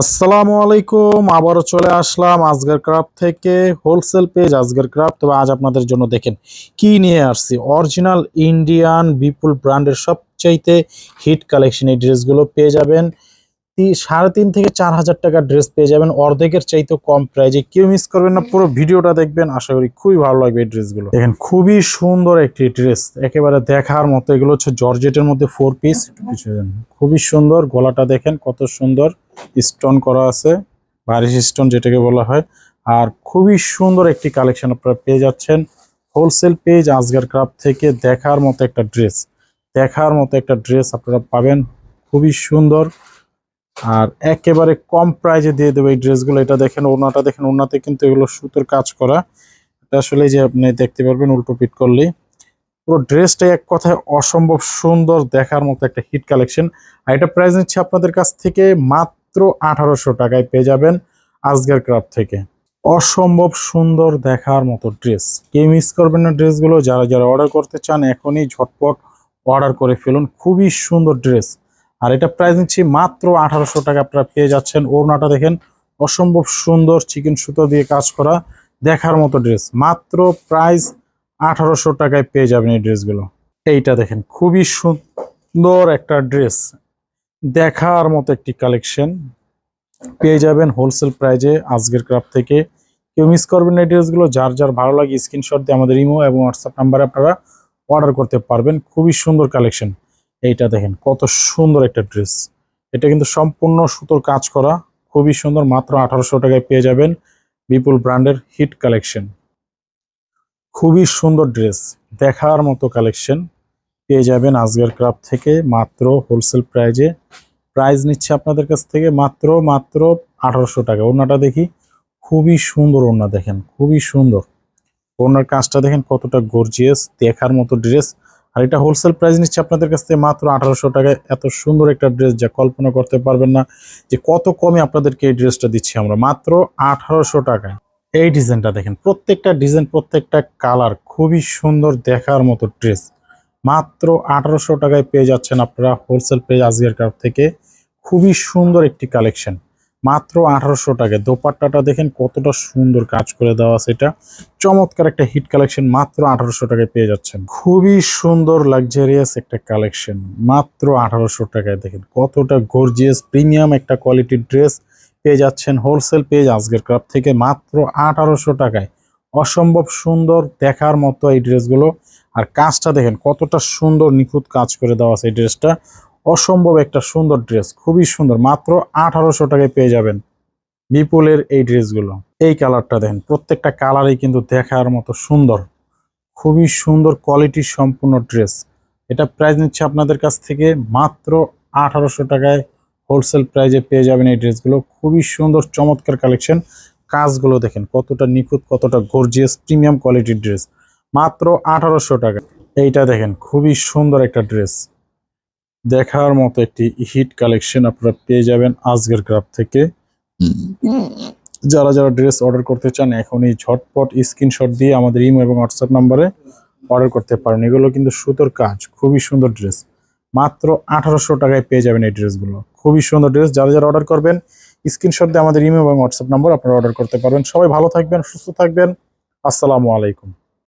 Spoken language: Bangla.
আসসালামু আলাইকুম, আবারও চলে আসলাম আজগার ক্রাফ্ট থেকে, হোলসেল পেজ আজগার ক্রাফ্ট, তবে আজ আপনাদের জন্য দেখেন কি নিয়ে আসছি। অরিজিনাল ইন্ডিয়ান বিপুল ব্র্যান্ডের সবচাইতে হিট কালেকশন এই ড্রেসগুলো পেয়ে যাবেন। সাড়ে তিন থেকে চার হাজার টাকার ড্রেস পেয়ে যাবেন। অর্ধেকের চাইতে কম প্রাইজে কেউ মিস করবেন না, পুরো ভিডিওটা দেখবেন। আশা করি খুবই ভালো লাগবে এই ড্রেসগুলো দেখেন, খুবই সুন্দর একটি ড্রেস একেবারে দেখার মতো। এগুলো হচ্ছে জর্জেটের মধ্যে ফোর পিস কিছু খুবই সুন্দর। গলাটা দেখেন, কত সুন্দর। স্টোন করা আছে। বারিশ স্টোন যেটাকে বলা হয়। আর খুবই সুন্দর একটি কালেকশন আপনারা পেয়ে যাচ্ছেন। হোলসেল পেজ আজগার ক্রাফট থেকে দেখার মতো একটা ড্রেস দেখার মতো একটা ড্রেস আপনারা পাবেন। খুবই সুন্দর। আর একেবারে কম প্রাইজে দিয়ে দেবে এই ড্রেসগুলো এটা দেখেন ওনাটা দেখেন ওনাতে কিন্তু এগুলো সুতোর কাজ করা। এটা আসলে যে আপনি দেখতে পারবেন, উল্টো পিট করলেই পুরো ড্রেসটা এক কথায় অসম্ভব সুন্দর দেখার মতো একটা হিট কালেকশন আর এটা প্রাইস নিচ্ছে আপনাদের কাছ থেকে মাত্র আঠারোশো টাকায় পেয়ে যাবেন আজগার ক্রাফট থেকে। অসম্ভব সুন্দর দেখার মতো ড্রেস কে মিস করবেন না ড্রেসগুলো যারা যারা অর্ডার করতে চান, এখনই ঝটপট অর্ডার করে ফেলুন। খুবই সুন্দর ড্রেস আর এটা প্রাইস নিচ্ছি মাত্র আঠারোশো টাকা আপনারা পেয়ে যাচ্ছেন। ওড়নাটা দেখেন, অসম্ভব সুন্দর চিকেন সুতো দিয়ে কাজ করা, দেখার মতো ড্রেস মাত্র প্রাইস আঠারোশো টাকায় পেয়ে যাবেন এই ড্রেসগুলো এইটা দেখেন, খুবই সুন্দর একটা ড্রেস দেখার মতো একটি কালেকশন পেয়ে যাবেন হোলসেল প্রাইজে আজকের ক্রাফট থেকে। কেউ মিস করবেন এই ড্রেসগুলো যার যার ভালো লাগে স্ক্রিনশট দিয়ে আমাদের ইমো এবং হোয়াটসঅ্যাপ নাম্বারে আপনারা অর্ডার করতে পারবেন। খুবই সুন্দর কালেকশন এইটা দেখেন, কত সুন্দর একটা ড্রেস। এটা কিন্তু সম্পূর্ণ সুতোর কাজ করা, খুবই সুন্দর, মাত্র আঠারোশো টাকায় পেয়ে যাবেন বিপুল ব্র্যান্ডের হিট কালেকশন। খুবই সুন্দর ড্রেস, দেখার মতো কালেকশন পেয়ে যাবেন আজকের ক্রাফট থেকে, মাত্র হোলসেল প্রাইজে। প্রাইস নিচ্ছে আপনাদের কাছ থেকে মাত্র মাত্র আঠারোশো টাকা। ওনাটা দেখি, খুবই সুন্দর ওনা দেখেন, খুবই সুন্দর। ওনার কাজটা দেখেন কতটা গর্জিয়াস দেখার মতো ড্রেস। আর এটা হোলসেল প্রাইস নিচ্ছে আপনাদের কাছ থেকে মাত্র আঠারোশো টাকায়। এত সুন্দর একটা ড্রেস যা কল্পনা করতে পারবেন না যে কত কমে আপনাদেরকে এই ড্রেসটা দিচ্ছি আমরা। মাত্র আঠারোশো টাকায়। এই ডিজাইনটা দেখেন, প্রত্যেকটা ডিজাইন, প্রত্যেকটা কালার খুবই সুন্দর দেখার মতো ড্রেস মাত্র আঠারোশো টাকায় পেয়ে যাচ্ছেন আপনারা হোলসেল পেজ আজকের কার থেকে। খুবই সুন্দর একটি কালেকশন মাত্র আঠারোশো টাকায় দোপাট্টাটা দেখেন কতটা সুন্দর কাজ করে দেওয়া এটা। চমৎকার একটা হিট কালেকশন, মাত্র আঠারোশো টাকায় পেয়ে যাচ্ছেন। খুবই সুন্দর লাক্সারিয়াস একটা কালেকশন, মাত্র আঠারোশো টাকায় দেখেন। কতটা গর্জিয়াস প্রিমিয়াম একটা কোয়ালিটির ড্রেস পেয়ে যাচ্ছেন হোলসেল পেজ আজকের ক্রাফ থেকে, মাত্র আঠারোশো টাকায়। অসম্ভব সুন্দর দেখার মতো এই ড্রেসগুলো আর কাজটা দেখেন কতটা সুন্দর নিখুঁত কাজ করে দেওয়া এই ড্রেসটা অসম্ভব একটা সুন্দর ড্রেস খুবই সুন্দর। মাত্র আঠারোশো টাকায় পেয়ে যাবেন বিপুলের এই ড্রেসগুলো এই কালারটা দেখেন, প্রত্যেকটা কালারই কিন্তু দেখার মতো সুন্দর। খুবই সুন্দর কোয়ালিটি সম্পূর্ণ ড্রেস এটা প্রাইস নিচ্ছে আপনাদের কাছ থেকে মাত্র আঠারোশো টাকায় হোলসেল প্রাইজে পেয়ে যাবেন এই ড্রেসগুলো খুবই সুন্দর, চমৎকার কালেকশন কাজগুলো দেখেন, কতটা নিখুঁত, কতটা গর্জিয়াস প্রিমিয়াম কোয়ালিটির ড্রেস মাত্র আঠারোশো টাকা। এইটা দেখেন, খুবই সুন্দর একটা ড্রেস দেখার মতো একটি হিট কালেকশন আপনারা পেয়ে যাবেন আজগের ক্রাফ থেকে। যারা যারা ড্রেস অর্ডার করতে চান, এখনই ঝটপট স্ক্রিনশট দিয়ে আমাদের ইমো এবং হোয়াটসঅ্যাপ নাম্বারে অর্ডার করতে পারেন। এগুলো কিন্তু সুতোর কাজ, খুবই সুন্দর ড্রেস। মাত্র আঠারোশো টাকায় পেয়ে যাবেন এই ড্রেসগুলো। খুবই সুন্দর ড্রেস। যারা যারা অর্ডার করবেন, স্ক্রিনশট দিয়ে আমাদের ইমেল এবং হোয়াটসঅ্যাপ নাম্বার আপনারা অর্ডার করতে পারবেন। সবাই ভালো থাকবেন, সুস্থ থাকবেন। আসসালামু আলাইকুম।